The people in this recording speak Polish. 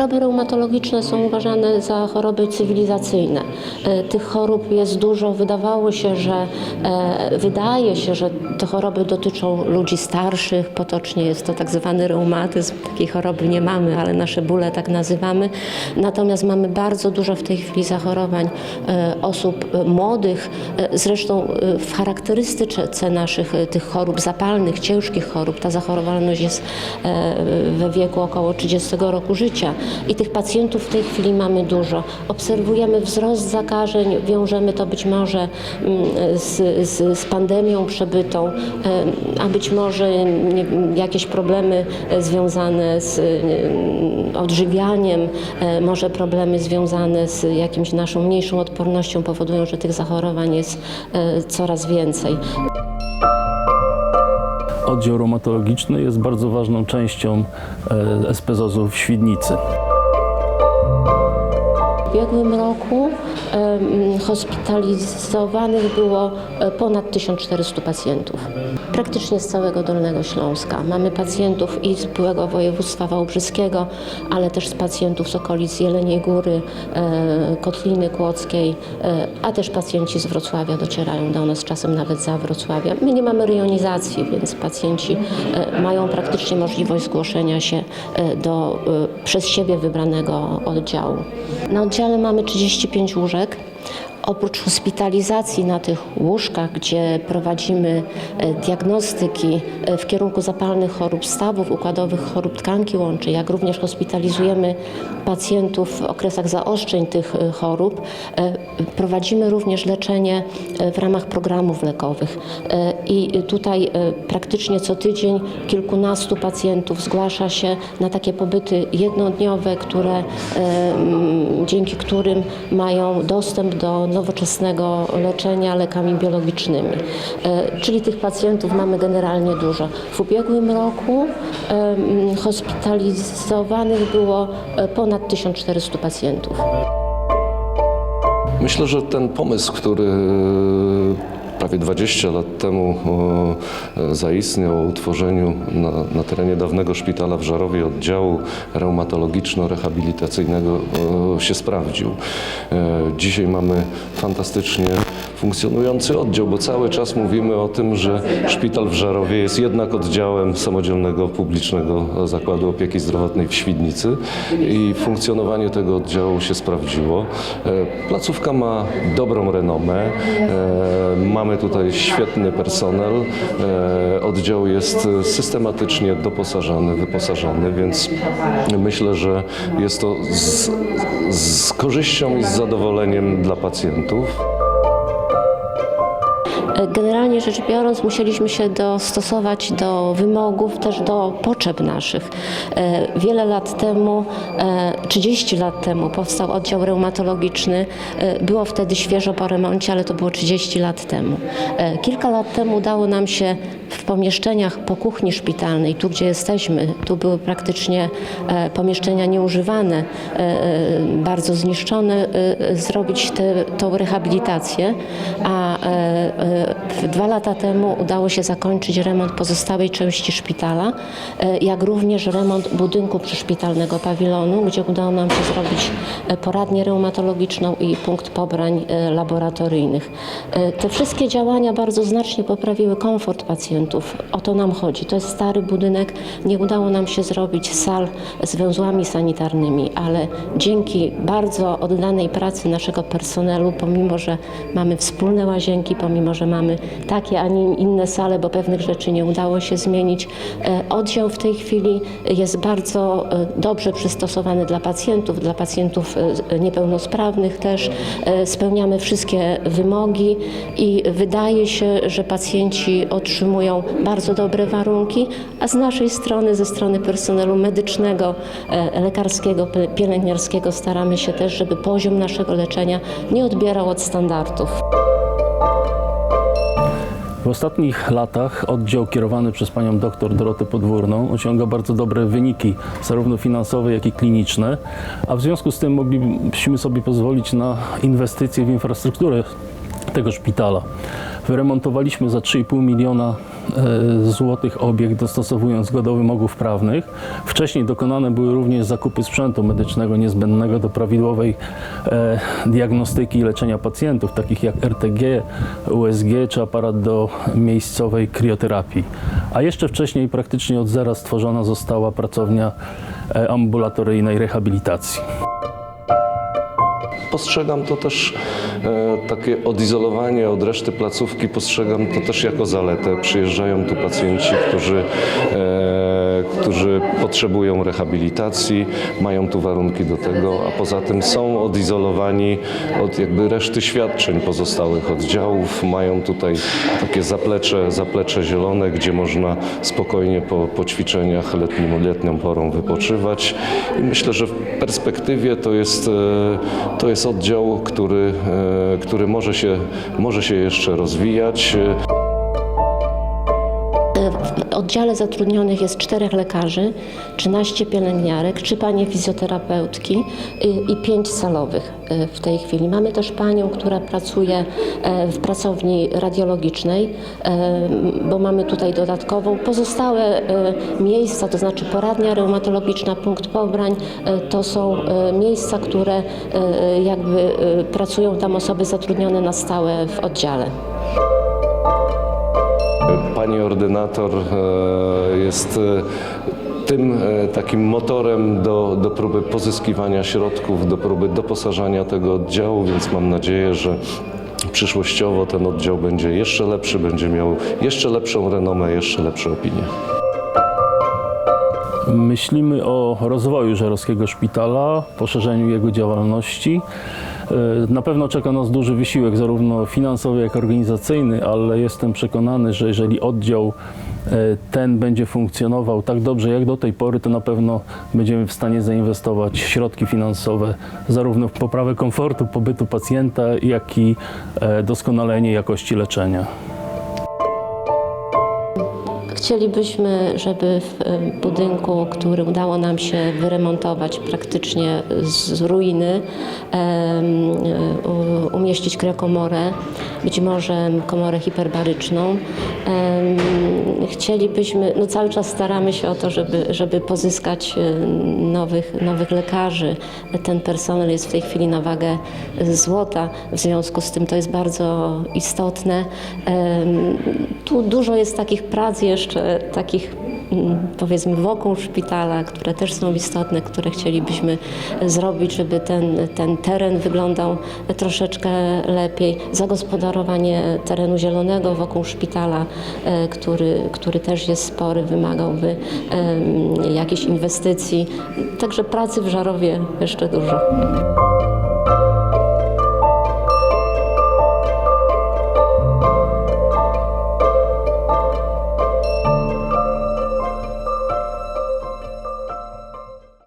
Choroby reumatologiczne są uważane za choroby cywilizacyjne. E, Tych chorób jest dużo. Wydawało się, że e, wydaje się, że te choroby dotyczą ludzi starszych. Potocznie jest to tak zwany reumatyzm. Takiej choroby nie mamy, ale nasze bóle tak nazywamy. Natomiast mamy bardzo dużo w tej chwili zachorowań e, osób młodych. Zresztą w charakterystyce naszych tych chorób zapalnych, ciężkich chorób, ta zachorowalność jest we wieku około 30 roku życia i tych pacjentów w tej chwili mamy dużo. Obserwujemy wzrost zakażeń, wiążemy to być może mm, z, z, z pandemią przebytą, a być może jakieś problemy e, związane z e, odżywianiem, e, może problemy związane z jakimś naszą mniejszą odpornością powodują, że tych zachorowań jest coraz więcej. Oddział reumatologiczny jest bardzo ważną częścią SPZOZ-u w Świdnicy. Ubiegłym roku hospitalizowanych było e, ponad 1400 pacjentów. Praktycznie z całego Dolnego Śląska. Mamy pacjentów i z byłego województwa wałbrzyskiego, ale też z pacjentów z okolic Jeleniej Góry, e, Kotliny Kłodzkiej, e, a też pacjenci z Wrocławia docierają do nas, czasem nawet za Wrocławia. My nie mamy rejonizacji, więc pacjenci e, mają praktycznie możliwość zgłoszenia się do przez siebie wybranego oddziału. Na oddziale mamy 35 łóżek. Oprócz hospitalizacji na tych łóżkach, gdzie prowadzimy e, diagnostyki e, w kierunku zapalnych chorób stawów, układowych chorób tkanki łączej, jak również hospitalizujemy pacjentów w okresach zaostrzeń tych e, chorób, prowadzimy również leczenie w ramach programów lekowych. I tutaj praktycznie co tydzień kilkunastu pacjentów zgłasza się na takie pobyty jednodniowe, które, dzięki którym mają dostęp do nowoczesnego leczenia lekami biologicznymi. E, Czyli tych pacjentów mamy generalnie dużo. W ubiegłym roku hospitalizowanych było e, ponad 1400 pacjentów. Myślę, że ten pomysł, który prawie 20 lat temu e, zaistniał o utworzeniu na, na terenie dawnego szpitala w Żarowie oddziału reumatologiczno-rehabilitacyjnego e, się sprawdził. E, Dzisiaj mamy fantastycznie funkcjonujący oddział, bo cały czas mówimy o tym, że szpital w Żarowie jest jednak oddziałem samodzielnego publicznego zakładu opieki zdrowotnej w Świdnicy i funkcjonowanie tego oddziału się sprawdziło. E, Placówka ma dobrą renomę, e, mamy tutaj świetny personel, e, oddział jest systematycznie doposażany, wyposażony, więc myślę, że jest to z, z korzyścią i z zadowoleniem dla pacjentów. Generalnie rzecz biorąc, musieliśmy się dostosować do wymogów, też do potrzeb naszych. E, Wiele lat temu, e, 30 lat temu powstał oddział reumatologiczny. E, Było wtedy świeżo po remoncie, ale to było 30 lat temu. E, Kilka lat temu udało nam się w pomieszczeniach po kuchni szpitalnej, tu gdzie jesteśmy, tu były praktycznie e, pomieszczenia nieużywane, bardzo zniszczone, zrobić tę tą rehabilitację, a dwa lata temu udało się zakończyć remont pozostałej części szpitala, jak również remont budynku przyszpitalnego pawilonu, gdzie udało nam się zrobić e, poradnię reumatologiczną i punkt pobrań e, laboratoryjnych. E, Te wszystkie działania bardzo znacznie poprawiły komfort pacjentów. O to nam chodzi. To jest stary budynek. Nie udało nam się zrobić sal z węzłami sanitarnymi, ale dzięki bardzo oddanej pracy naszego personelu, pomimo że mamy wspólne łazienki, pomimo że mamy takie, a nie inne sale, bo pewnych rzeczy nie udało się zmienić, oddział w tej chwili jest bardzo dobrze przystosowany dla pacjentów, dla pacjentów e, niepełnosprawnych też. E, Spełniamy wszystkie wymogi i wydaje się, że pacjenci otrzymują bardzo dobre warunki, a z naszej strony, ze strony personelu medycznego, e, lekarskiego, pielęgniarskiego staramy się też, żeby poziom naszego leczenia nie odbierał od standardów. W ostatnich latach oddział kierowany przez panią dr Dorotę Podwórną osiąga bardzo dobre wyniki, zarówno finansowe, jak i kliniczne, a w związku z tym moglibyśmy sobie pozwolić na inwestycje w infrastrukturę tego szpitala. Wyremontowaliśmy za 3,5 miliona e, złotych obiekt, dostosowując go do wymogów prawnych. Wcześniej dokonane były również zakupy sprzętu medycznego niezbędnego do prawidłowej e, diagnostyki i leczenia pacjentów, takich jak RTG, USG czy aparat do miejscowej krioterapii. A jeszcze wcześniej praktycznie od zera stworzona została pracownia e, ambulatoryjnej rehabilitacji. Postrzegam to też e, takie odizolowanie od reszty placówki, postrzegam to też jako zaletę. Przyjeżdżają tu pacjenci, którzy, e, którzy potrzebują rehabilitacji, mają tu warunki do tego, a poza tym są odizolowani od jakby reszty świadczeń pozostałych oddziałów. Mają tutaj takie zaplecze, zaplecze zielone, gdzie można spokojnie po, po ćwiczeniach letnim, letnią porą wypoczywać. I myślę, że w perspektywie to jest, e, to jest oddział, który, e, który może, się, może się jeszcze rozwijać. W oddziale zatrudnionych jest czterech lekarzy, 13 pielęgniarek, trzy panie fizjoterapeutki i, i pięć salowych y, w tej chwili. Mamy też panią, która pracuje e, w pracowni radiologicznej, e, bo mamy tutaj dodatkową. Pozostałe e, miejsca, to znaczy poradnia reumatologiczna, punkt pobrań, to są miejsca, które jakby pracują tam osoby zatrudnione na stałe w oddziale. Pani ordynator e, jest e, tym e, takim motorem do, do próby pozyskiwania środków, do próby doposażania tego oddziału, więc mam nadzieję, że przyszłościowo ten oddział będzie jeszcze lepszy, będzie miał jeszcze lepszą renomę, jeszcze lepsze opinie. Myślimy o rozwoju Żerowskiego Szpitala, poszerzeniu jego działalności. E, Na pewno czeka nas duży wysiłek, zarówno finansowy, jak i organizacyjny, ale jestem przekonany, że jeżeli oddział e, ten będzie funkcjonował tak dobrze jak do tej pory, to na pewno będziemy w stanie zainwestować środki finansowe zarówno w poprawę komfortu pobytu pacjenta, jak i e, doskonalenie jakości leczenia. Chcielibyśmy, żeby w budynku, który udało nam się wyremontować praktycznie z ruiny, umieścić kriokomorę, być może komorę hiperbaryczną. Chcielibyśmy, no cały czas staramy się o to, żeby, żeby pozyskać e, nowych, nowych lekarzy. Ten personel jest w tej chwili na wagę złota, w związku z tym to jest bardzo istotne. Tu dużo jest takich prac jeszcze, takich powiedzmy wokół szpitala, które też są istotne, które chcielibyśmy zrobić, żeby ten, ten teren wyglądał troszeczkę lepiej. Zagospodarowanie terenu zielonego wokół szpitala, e, który, który też jest spory, wymagałby jakichś inwestycji. Także pracy w Żarowie jeszcze dużo.